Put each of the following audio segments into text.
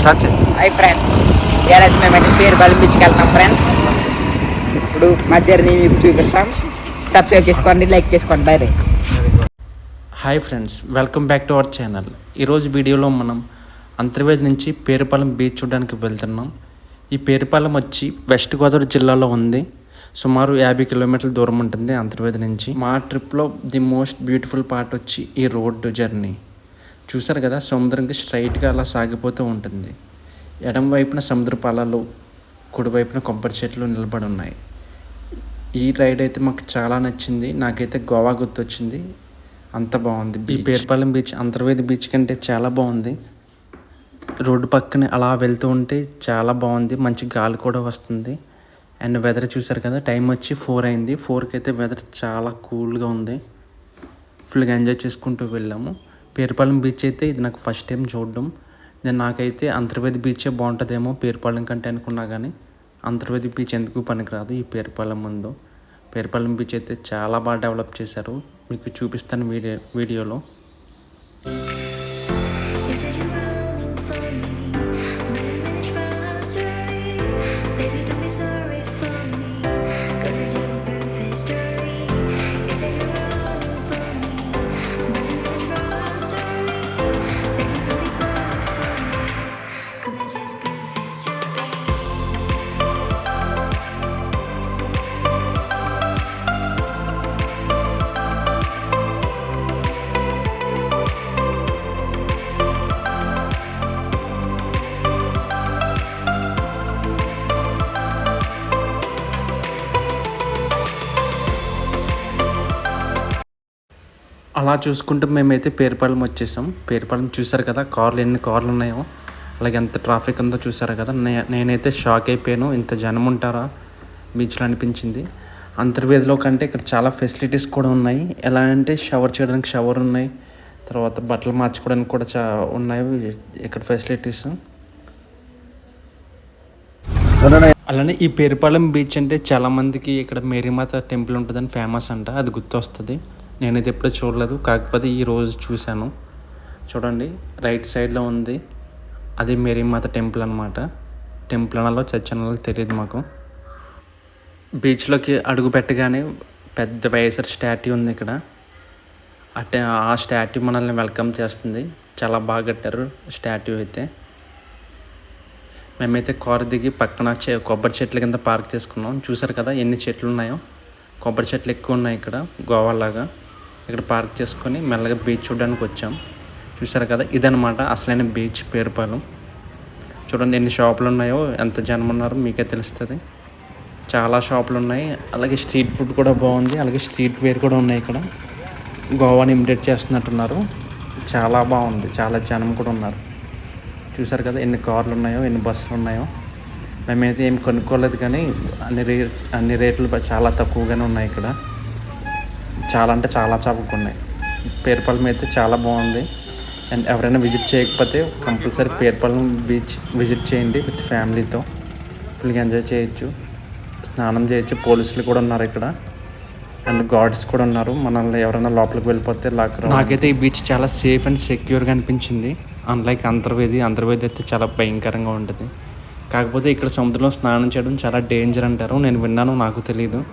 Start hi friends ఇవాళ మేమైతే పేరు బలి బీచ్కి వెళ్తాం ఫ్రెండ్స్ ఇప్పుడు మా జర్నీ మీకు చూపిస్తాం. సబ్స్క్రైబ్ చేసుకోండి లైక్ చేసుకోండి. Bye bye hi friends welcome back to our channel ఈరోజు వీడియోలో మనం అంతర్వేది నుంచి పేరుపాలెం బీచ్ చూడడానికి వెళ్తున్నాం. ఈ పేరుపాలెం వచ్చి వెస్ట్ గోదావరి జిల్లాలో ఉంది. సుమారు యాభై కిలోమీటర్ల దూరం ఉంటుంది అంతర్వేది నుంచి. మా ట్రిప్లో ది మోస్ట్ బ్యూటిఫుల్ పార్ట్ వచ్చి ఈ రోడ్డు జర్నీ చూసారు కదా సముద్రంకి స్ట్రైట్గా అలా సాగిపోతూ ఉంటుంది. ఎడం వైపున సముద్ర పాలాలు కుడివైపున కొబ్బరి చెట్లు నిలబడి ఉన్నాయి. ఈ రైడ్ అయితే మాకు చాలా నచ్చింది. నాకైతే గోవా గుర్తొచ్చింది. అంత బాగుంది ఈ పేరుపాలెం బీచ్ అంతర్వేది బీచ్ కంటే చాలా బాగుంది. రోడ్డు పక్కనే అలా వెళ్తూ ఉంటే చాలా బాగుంది. మంచి గాలి కూడా వస్తుంది. అండ్ వెదర్ చూసారు కదా టైం వచ్చి ఫోర్ అయింది. ఫోర్కి అయితే వెదర్ చాలా కూల్గా ఉంది. ఫుల్గా ఎంజాయ్ చేసుకుంటూ వెళ్ళాము. పేరుపాలెం బీచ్ అయితే ఇది నాకు ఫస్ట్ టైం చూడడం. నేను నాకైతే అంతర్వేది బీచే బాగుంటుందేమో పేరుపాలెం కంటే అనుకున్నా కానీ అంతర్వేది బీచ్ ఎందుకు పనికిరాదు ఈ పేరుపాలెం ముందు. పేరుపాలెం బీచ్ అయితే చాలా బాగా డెవలప్ చేశారు. మీకు చూపిస్తాను వీడియో వీడియోలో. అలా చూసుకుంటూ మేమైతే పేరుపాలెం వచ్చేసాం. పేరుపాలెం చూసారు కదా కార్లు ఎన్ని కార్లు ఉన్నాయో అలాగే ఎంత ట్రాఫిక్ ఉందో చూసారు కదా. నే- నేనైతే షాక్ అయిపోయాను ఇంత జనం ఉంటారా? బీచ్లో అనిపించింది. అంతర్వేదిలో కంటే ఇక్కడ చాలా ఫెసిలిటీస్ కూడా ఉన్నాయి. ఎలా అంటే షవర్ చేయడానికి షవర్ ఉన్నాయి తర్వాత బట్టలు మార్చుకోవడానికి కూడా చా ఉన్నాయి. ఇక్కడ ఫెసిలిటీస్. అలానే ఈ పేరుపాలెం బీచ్ అంటే చాలామందికి ఇక్కడ మేరీమాత టెంపుల్ ఉంటుందని ఫేమస్ అంట అది గుర్తొస్తుంది. నేనైతే ఎప్పుడూ చూడలేదు. కాకపోతే ఈ రోజు చూశాను. చూడండి రైట్ సైడ్లో ఉంది. అది మేరీమాత టెంపుల్ అనమాట టెంపుల్ అనాలో చర్చ్ అనాలో తెలియదు మాకు. బీచ్లోకి అడుగు పెట్టగానే పెద్ద వైఎస్ఆర్ స్టాట్యూ ఉంది ఇక్కడ. అంటే ఆ స్టాట్యూ మనల్ని వెల్కమ్ చేస్తుంది. చాలా బాగా కట్టారు స్టాట్యూ అయితే. మేమైతే కారు దిగి పక్కన చె కొబ్బరి చెట్ల కింద పార్క్ చేసుకున్నాం. చూసారు కదా ఎన్ని చెట్లు ఉన్నాయో కొబ్బరి చెట్లు ఎక్కువ ఉన్నాయి ఇక్కడ గోవాలాగా ఇక్కడ పార్క్ చేసుకొని మెల్లగా బీచ్ చూడడానికి వచ్చాం. చూసారు కదా ఇదనమాట అసలైన బీచ్ పేరుపాలెం. చూడండి ఎన్ని షాపులు ఉన్నాయో ఎంత జనం ఉన్నారో మీకే తెలుస్తుంది. చాలా షాపులు ఉన్నాయి. అలాగే స్ట్రీట్ ఫుడ్ కూడా బాగుంది. అలాగే స్ట్రీట్ వేర్ కూడా ఉన్నాయి ఇక్కడ. గోవాని ఇమిటేట్ చేస్తున్నట్టున్నారు. చాలా బాగుంది. చాలా జనం కూడా ఉన్నారు. చూసారు కదా ఎన్ని కార్లు ఉన్నాయో ఎన్ని బస్సులు ఉన్నాయో. మేమైతే ఏం కొనుక్కోలేదు కానీ అన్ని రే అన్ని రేట్లు చాలా తక్కువగానే ఉన్నాయి ఇక్కడ. చాలా అంటే చాలా చవకున్నాయి. పేరుపాలెం అయితే చాలా బాగుంది. అండ్ ఎవరైనా విజిట్ చేయకపోతే కంపల్సరీ పేరుపాలెం బీచ్ విజిట్ చేయండి విత్ ఫ్యామిలీతో. ఫుల్గా ఎంజాయ్ చేయొచ్చు. స్నానం చేయొచ్చు. పోలీసులు కూడా ఉన్నారు ఇక్కడ. అండ్ గార్డ్స్ కూడా ఉన్నారు. మనల్ని ఎవరైనా లోపలికి వెళ్ళిపోతే లాక్ నాకైతే ఈ బీచ్ చాలా సేఫ్ అండ్ సెక్యూర్గా అనిపించింది. అన్లైక్ అంతర్వేది అంతర్వేది అయితే చాలా భయంకరంగా ఉంటుంది. కాకపోతే ఇక్కడ సముద్రంలో స్నానం చేయడం చాలా డేంజర్ అంటారు. నేను విన్నాను నాకు తెలియదు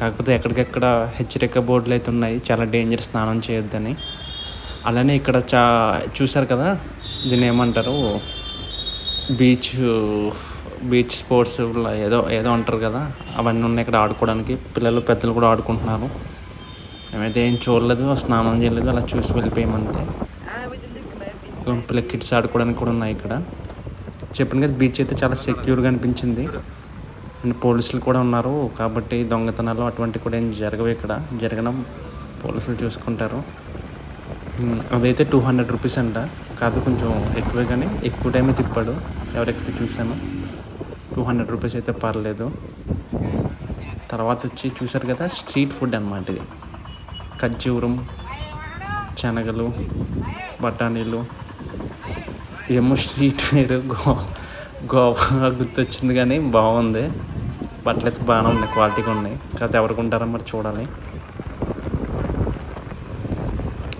కాకపోతే ఎక్కడికెక్కడ హెచ్చరిక బోర్డులు అయితే ఉన్నాయి. చాలా డేంజర్ స్నానం చేయొద్దని. అలానే ఇక్కడ చా చూసారు కదా? దీన్ని ఏమంటారు? బీచ్ బీచ్ స్పోర్ట్స్ ఏదో ఏదో అంటారు కదా? అవన్నీ ఉన్నాయి ఇక్కడ ఆడుకోవడానికి. పిల్లలు పెద్దలు కూడా ఆడుకుంటున్నారు. మేమైతే ఏం చూడలేదు స్నానం చేయలేదు అలా చూసి వెళ్ళిపోయామంతే. పిల్ల కిడ్స్ ఆడుకోవడానికి కూడా ఉన్నాయి ఇక్కడ. చెప్పిన కదా బీచ్ అయితే చాలా సెక్యూర్గా అనిపించింది. అండ్ పోలీసులు కూడా ఉన్నారు. కాబట్టి దొంగతనాలు అటువంటివి కూడా ఏం జరగవు ఇక్కడ. జరగడం పోలీసులు చూసుకుంటారు. అదైతే టూ హండ్రెడ్ రూపీస్ అంట. కాదు కొంచెం ఎక్కువే కానీ ఎక్కువ టైమే తిప్పాడు. ఎవరెక్కితే చూసాను టూ హండ్రెడ్ రూపీస్ అయితే పర్లేదు. తర్వాత వచ్చి చూసారు కదా స్ట్రీట్ ఫుడ్ అనమాట ఇది. ఖర్జూరం శనగలు బఠానీలు. ఏమో స్ట్రీట్ వేరు గో గోవా గుర్తొచ్చింది కానీ బాగుంది. బట్టలు అయితే బాగానే ఉన్నాయి క్వాలిటీగా ఉన్నాయి. కాకపోతే ఎవరికి ఉంటారో మరి చూడాలి.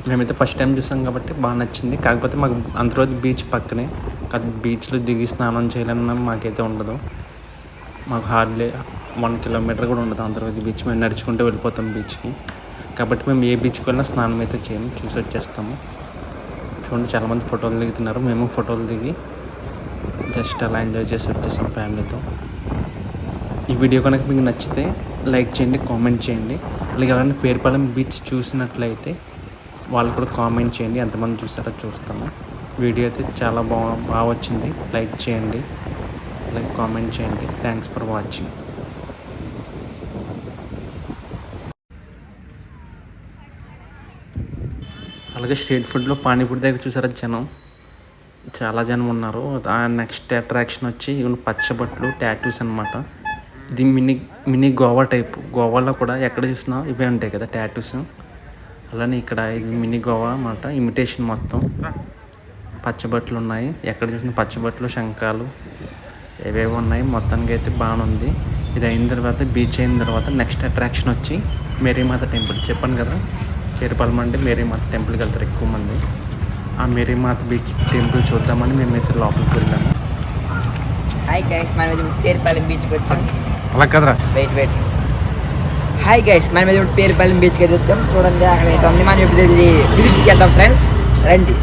మేమైతే ఫస్ట్ టైం చూసాం కాబట్టి బాగా నచ్చింది. కాకపోతే మాకు అంతరోజు బీచ్ పక్కనే కాదు బీచ్లో దిగి స్నానం చేయాలన్న మాకైతే ఉండదు. మాకు హార్డ్లీ వన్ కిలోమీటర్ కూడా ఉండదు అంతర్వేది బీచ్ మేము నడుచుకుంటూ వెళ్ళిపోతాం బీచ్కి కాబట్టి మేము ఏ బీచ్కి వెళ్ళినా స్నానం అయితే చేయము చూసి వచ్చేస్తాము. చూడండి చాలామంది ఫోటోలు దిగుతున్నారు. మేము ఫోటోలు దిగి జస్ట్ అలా ఎంజాయ్ చేసి వచ్చేసాం ఫ్యామిలీతో. ఈ వీడియో కనుక మీకు నచ్చితే లైక్ చేయండి కామెంట్ చేయండి. అలాగే ఎవరైనా పేరుపాలెం బీచ్ చూసినట్లయితే వాళ్ళు కూడా కామెంట్ చేయండి ఎంతమంది చూసారో చూస్తాము. వీడియో అయితే చాలా బాగా బాగా వచ్చింది. లైక్ చేయండి అలాగే కామెంట్ చేయండి. థ్యాంక్స్ ఫర్ వాచింగ్ అలాగే స్ట్రీట్ ఫుడ్లో పానీపూరి దగ్గర చూసారా జనం? చాలా జనం ఉన్నారు. ఆ నెక్స్ట్ అట్రాక్షన్ వచ్చి ఇవన్నీ పచ్చబట్లు టాటూస్ అన్నమాట. ఇది మినీ మినీ గోవా టైప్. గోవాలో కూడా ఎక్కడ చూసినా ఇవే ఉంటాయి కదా టాటూస్ అలానే ఇక్కడ ఇది మినీ గోవా అన్నమాట. ఇమిటేషన్ మొత్తం. పచ్చబట్లు ఉన్నాయి. ఎక్కడ చూసిన పచ్చబట్లు శంఖాలు ఏవేవో ఉన్నాయి. మొత్తానికి అయితే బాగుంది ఇది అయిన తర్వాత బీచ్ అయిన తర్వాత నెక్స్ట్ అట్రాక్షన్ వచ్చి మేరీమాత టెంపుల్. చెప్పాను కదా పేరుపాలెం అంటే మేరీమాత టెంపుల్కి వెళ్తారు ఎక్కువ మంది. ఆ మేరీమాత బీచ్ టెంపుల్ చూద్దామని మేమైతే లోపలికి వెళ్ళాము హాయ్ గైస్ మనం ఇది పేరుపాలెం బీచ్కి వచ్చాం అలా కదరా వెయిట్ వెయిట్ హాయ్ గైస్ మనం ఇది పేరుపాలెం బీచ్కి వచ్చాం చూడండి అక్కడ ఉంది మనం ఇప్పుడు బీచ్కి వెళ్తాం ఫ్రెండ్స్ రండి